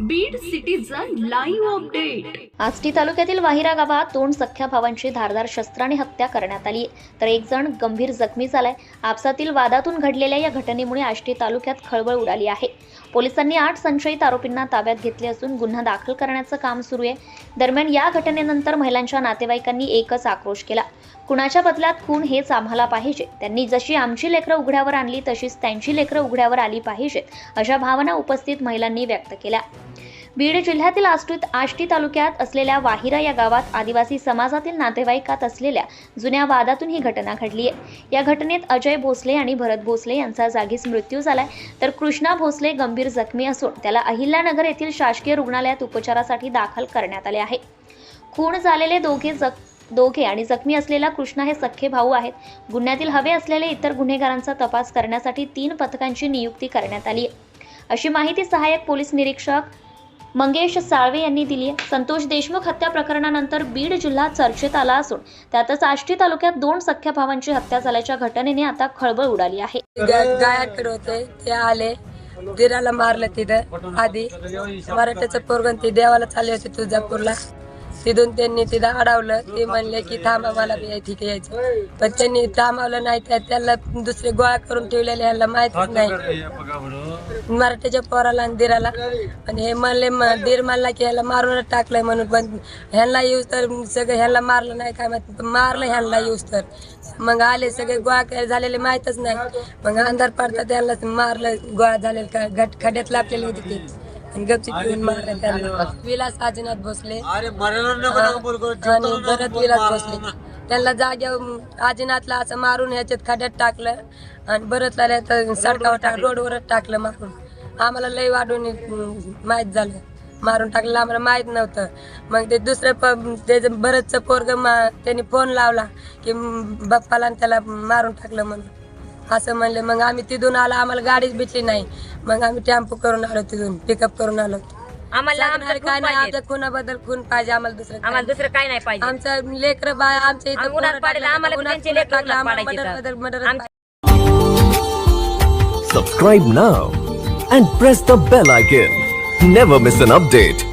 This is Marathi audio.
Beed citizen live update Ashti तालुक्यातील वाहिरा गावात दोन सख्ख्या भावांची धारदार शस्त्राने हत्या करण्यात आली. तर एक जण गंभीर जखमी झालाय. आपसातील वादातून घडलेल्या या घटनेमुळे आष्टी तालुक्यात खळबळ उडाली आहे. पोलिसांनी आठ संशयित आरोपींना ताब्यात घेतले असून गुन्हा दाखल करण्याचं काम सुरू आहे. दरम्यान या घटनेनंतर महिलांच्या नातेवाईकांनी एकच आक्रोश केला. कुणाच्या बदल्यात खून हेच आम्हाला पाहिजे. त्यांनी जशी आमची लेकरं उघड्यावर आणली तशीच त्यांची लेकरं उघड्यावर आली पाहिजेत अशा भावना उपस्थित महिलांनी व्यक्त केल्या. बीड जिल्ह्यातील आष्टीत आष्टी तालुक्यात असलेल्या वाहिरा या गावात आदिवासी समाजातील नातेवाईकात असलेल्या जुन्या वादातून ही घटना घडली आहे. या घटनेत अजय भोसले आणि भरत भोसले यांचा जागीच मृत्यू झालाय. तर कृष्णा भोसले गंभीर जखमी असून त्याला अहिल्यानगर येथील शासकीय रुग्णालयात उपचारासाठी दाखल करण्यात आले आहे. खून झालेले दोघे जख दोघे आणि जखमी असलेला कृष्णा हे सख्खे भाऊ आहेत. गुन्ह्यातील हवे असलेले इतर गुन्हेगारांचा तपास करण्यासाठी तीन पथकांची नियुक्ती करण्यात आली अशी माहिती सहाय्यक पोलीस निरीक्षक मंगेश साळवे यांनी दिली आहे. संतोष देशमुख हत्या प्रकरणानंतर बीड जिल्हा चर्चेत आला असून त्यातच आष्टी तालुक्यात दोन सख्या भावांची हत्या झाल्याच्या घटनेने आता खळबळ उडाली आहे. होते ते आले. दिराला मारलं तिथं. आधी. मराठ्याचं पोरगण ते देवाला चालले होते तुळजापूरला. तिथून त्यांनी तिथं अडवलं. ते म्हणले की थांबा मला बी ठीक यायचं. पण त्यांनी थांबवलं नाही त्या त्याला दुसरे गोळा करून ठेवलेले ह्याला माहितच नाही. मराठ्याच्या पोराला आणि दिराला. आणि हे म्हणले दीर म्हणला की ह्याला मारूनच टाकलंय म्हणून पण ह्यांना येऊस तर सगळं ह्याला मारलं नाही काय माहिती. मारलं ह्यांना येऊस तर. मग आले सगळे गोळा झालेले माहीतच नाही. मग अंधार पडता त्यांना मारलं गोळा झालेलं का घट खड्यात लापलेले होते ते. आणि गपचित घेऊन मारलं त्यांना विलास आजीनाथ भोसले. आणि भरत विलास भोसले. त्यांना जाग्यावर आजीनाथला असं मारून ह्याच्यात खड्यात टाकलं आणि भरतला सडकावर टाक रोडवरच टाकलं मारून. आम्हाला लय वाढून माहीत झालं. मारून टाकलं. आम्हाला माहीत नव्हतं. मग ते दुसरं प त्याचं भरतचं पोरग त्यांनी फोन लावला की बाप्पाला त्याला मारून टाकलं म्हणून. असं म्हणले मग आम्ही तिथून आलो आम्हाला गाडीच भेटली नाही मग आम्ही टेम्पो करून आलो तिथून पिकअप करून आलो आम्हाला आमचं काय खूप नाही पाहिजे. आमच्या खुनाबद्दल खून पाहिजे आम्हाला दुसरं आम्हाला दुसरं काय नाही पाहिजे आमचं लेकर बाय आमच्या इथं आम्ही उन्हात पाडेल, आम्हाला उन्हात त्यांचे लेकरं टाकलं, आम्हाला पाडायचे मर्डर- तर. मर्डर- मर्डर- आम- Subscribe now and press the bell icon. Never miss an update.